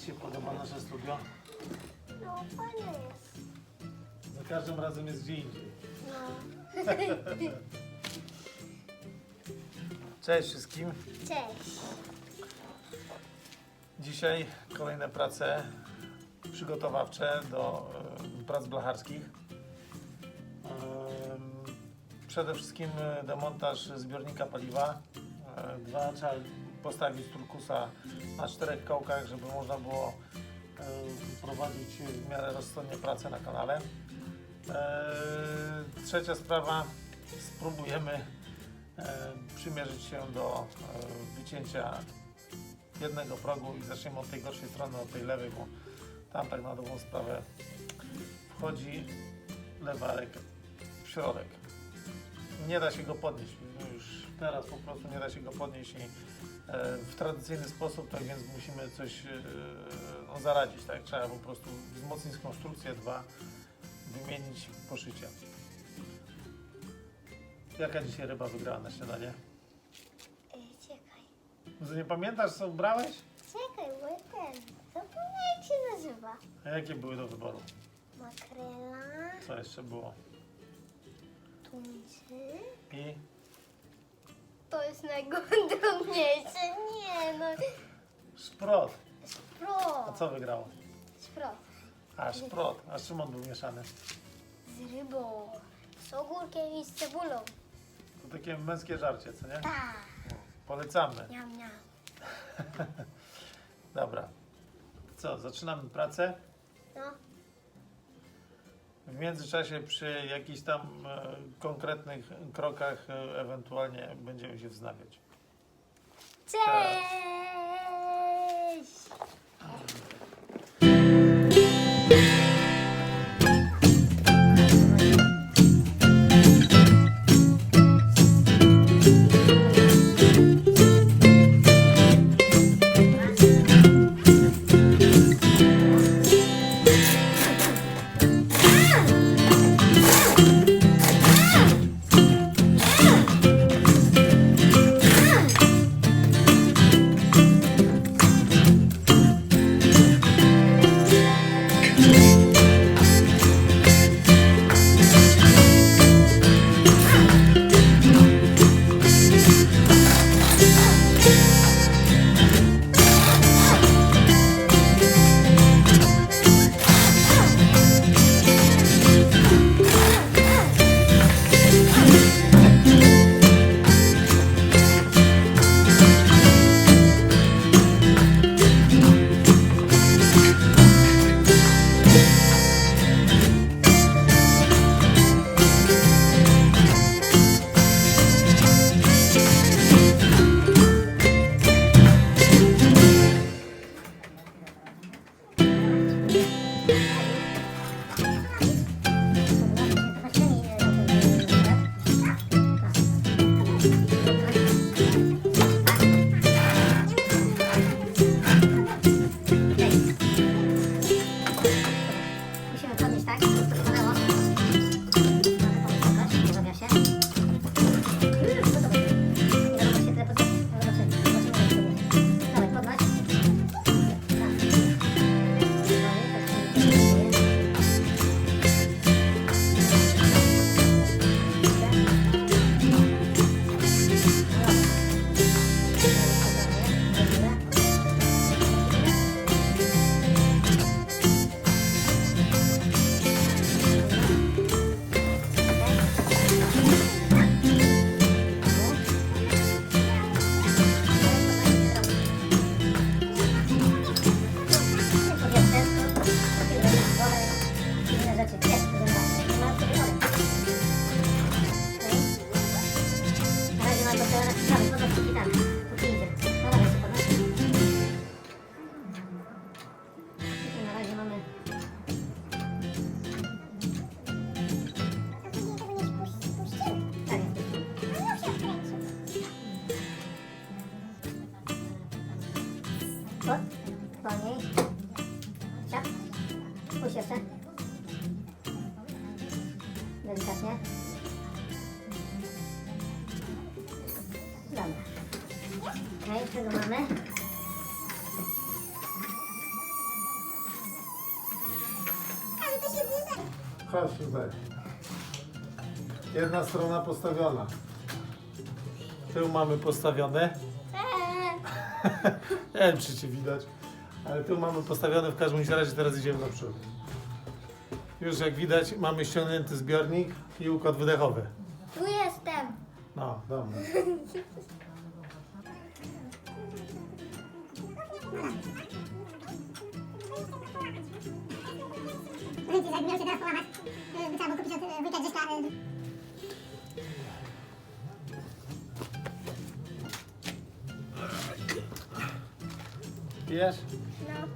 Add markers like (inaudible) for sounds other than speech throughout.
Ci się podoba nasze studio? No, fajne jest. Za każdym razem jest gdzie indziej. No. Cześć wszystkim. Cześć. Dzisiaj kolejne prace przygotowawcze do e, prac blacharskich. Przede wszystkim demontaż zbiornika paliwa. E, Dwa, trzeba postawić turkusa na czterech kołkach, żeby można było e, prowadzić w miarę rozsądnie pracę na kanale. E, Trzecia sprawa, spróbujemy e, przymierzyć się do wycięcia jednego progu i zaczniemy od tej gorszej strony, od tej lewej, bo tam tak na dobrą sprawę wchodzi lewarek w środek. Nie da się go podnieść, no już teraz po prostu nie da się go podnieść i w tradycyjny sposób, tak więc musimy coś e, no, zaradzić, tak? Trzeba po prostu wzmocnić konstrukcję, dwa, wymienić poszycie. Jaka dzisiaj ryba wygrała na śniadanie? Ej, czekaj. Może nie pamiętasz co brałeś? Czekaj, bo ten. Zapomniałem jak się nazywa. A jakie były do wyboru? Makrela, Co jeszcze było? tuńczy. I To jest najdrobniejsze. Nie, no. szprot. A Szprot. co wygrało? Szprot. A szprot. A z czym on był mieszany? Z rybą. Z ogórkiem i z cebulą. To takie męskie żarcie, co nie? Tak. Polecamy. Niam, niam. (laughs) Dobra. Co, zaczynamy pracę? No. W międzyczasie przy jakichś tam e, konkretnych krokach e, ewentualnie będziemy się wznawiać. Cześć! Kot. Wolniej. Siap. Puść jeszcze. Delikatnie. Dobra. Okej, okay, czego mamy? Chodź tutaj. Jedna strona postawiona. Tył mamy postawiony. (laughs) Nie wiem, czy cię widać. Ale tył mamy postawiony, w każdym razie teraz idziemy do przodu. Już jak widać mamy ściągnięty zbiornik i układ wydechowy. tu jestem. No, dobra. Wiecie, jak miał się teraz połamać, y, trzeba było kupić od wujka Grześka Wiesz? No.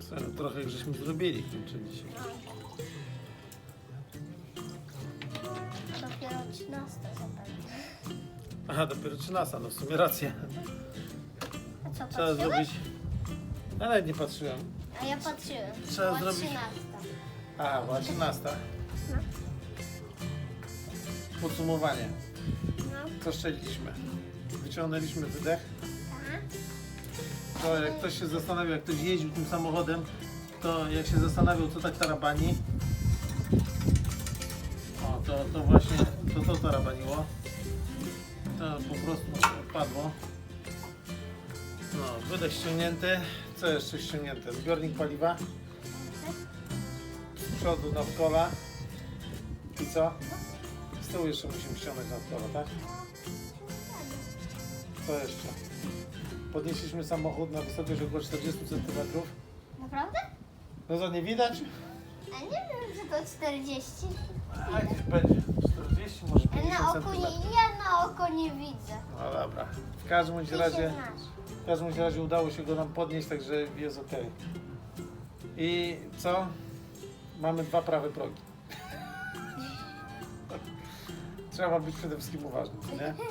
Co, trochę żeśmy zrobili kurczę dzisiaj. Dopiero 13 zapewne. Aha, dopiero 13, no w sumie racja. A co, Trzeba patrzyłeś? zrobić... Ja nawet nie patrzyłem. A ja patrzyłem. Trzeba Była zrobić- 13. A, była 13. No. Podsumowanie. No. Co szczęliśmy? Wyciągnęliśmy wydech. To jak ktoś się zastanawiał, jak ktoś jeździł tym samochodem, to jak się zastanawiał, co tak tarabani, o, to, to właśnie, to to tarabaniło. To po prostu padło. No, wydech ściągnięty. Co jeszcze ściągnięte? Zbiornik paliwa. Z przodu nadkola. I co? Z tyłu jeszcze musimy ściągnąć nadkola, tak? Co jeszcze? Podnieśliśmy samochód na wysokość około 40 cm. Naprawdę? No to nie widać? A nie wiem, że to 40. A gdzieś będzie 40, może Ja 50 na oko nie, cm. ja na oko nie widzę. No dobra. W każdym bądź Ty się razie, znasz. w każdym bądź razie udało się go nam podnieść, także jest ok. I co? Mamy dwa prawe progi. (laughs) Trzeba być przede wszystkim uważnym, nie? (laughs)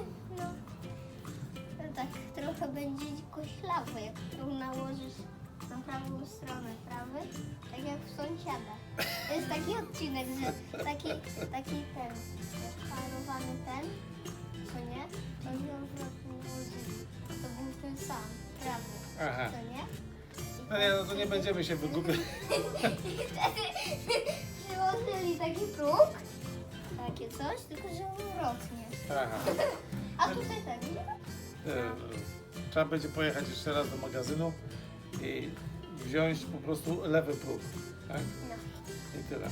To będzie koślawy, jak tu nałożysz na prawą stronę prawy, tak jak w sąsiada. To jest taki odcinek, że taki, taki ten, parowany ten, co nie? To ją włożyli. To był ten sam, prawy, Aha. co nie? No nie, no to nie będziemy się wygłupiać. Wtedy (laughs) przyłożyli taki próg, takie coś, tylko że on. Aha. A tutaj tak, nie? E, Trzeba będzie pojechać jeszcze raz do magazynu i wziąć po prostu lewy próg. Tak? No. I tyle.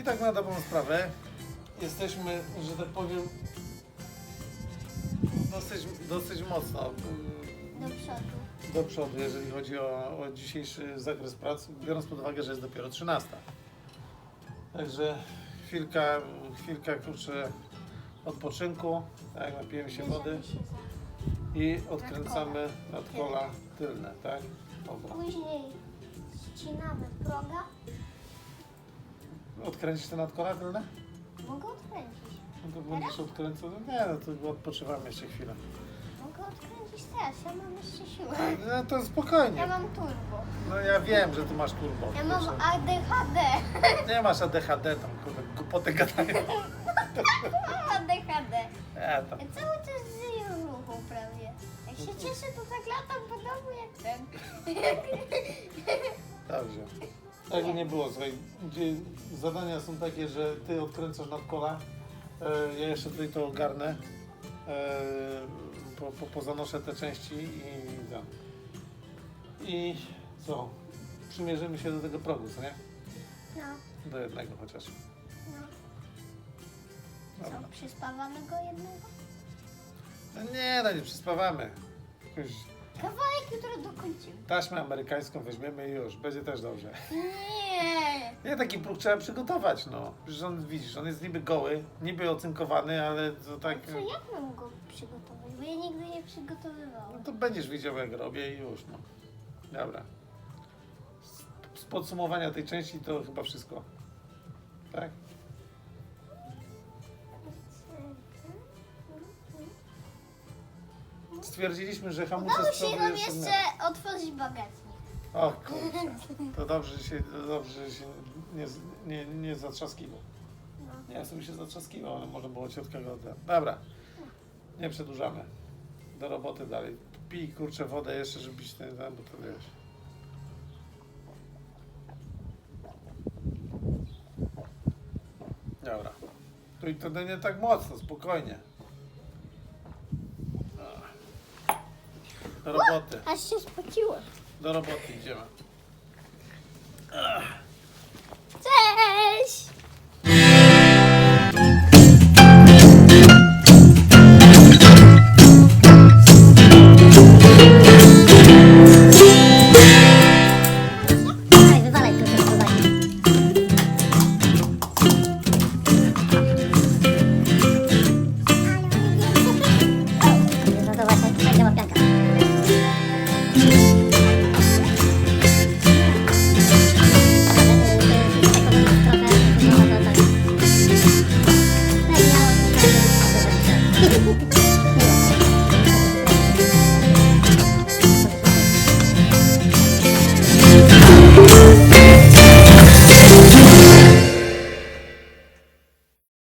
I tak na dobrą sprawę jesteśmy, że tak powiem, dosyć, dosyć mocno Do przodu. do przodu, jeżeli chodzi o, o dzisiejszy zakres prac, biorąc pod uwagę, że jest dopiero 13. Także chwilka, chwilka kurczę odpoczynku, tak, napijemy się wody się i odkręcamy nad kola tylne, tak? Dobra. Później ścinamy proga. Odkręcisz te nadkola tylne? Mogę odkręcić. No to będziesz odkręcał. Nie, no to odpoczywamy jeszcze chwilę. Mogę odkręcić teraz, ja mam jeszcze siłę. No to Ja spokojnie. mam turbo. No ja wiem, że ty masz turbo. Ja mam Proszę. ADHD. (laughs) Nie masz ADHD tam, kurde, głupoty gadają. Mam ADHD. E, tam. Ja cały czas prawie. Jak się cieszę, to tak latam po domu jak ten. (laughs) Dobrze. Tego nie było, słuchaj. Gdzie zadania są takie, że ty odkręcasz nadkola, e, ja jeszcze tutaj to ogarnę, e, po, po, pozanoszę te części i tam. I co? Przymierzymy się do tego progu, co nie? No, Do jednego chociaż. no. Dobra. Co, przyspawamy go jednego? No nie, no nie przyspawamy. Jakąś Kawałek jutro dokończymy. taśmę amerykańską weźmiemy i już, będzie też dobrze. Nie. Nie, taki próg trzeba przygotować, no. Przecież on, widzisz, on jest niby goły, niby ocynkowany, ale to tak... Co, jak mam go przygotować? Bo ja nigdy nie No przygotowywałam. to będziesz widział jak robię i już, no. Dobra. Z, z podsumowania tej części to chyba wszystko. Tak? stwierdziliśmy, że hamulce przodu Musimy jeszcze... jeszcze otworzyć bagażnik. O kurczę, to dobrze, że się, dobrze, że się nie, nie, nie zatrzaskiło. No. Nie, w sumie się zatrzaskiło, ale może było ciotkiego. Dobra, nie przedłużamy. Do roboty dalej. Pij kurczę wodę jeszcze, żeby ten, ten bo to wiesz. Dobra. Tu i to nie tak mocno, spokojnie. Do roboty, Aż się spociło. do roboty idziemy.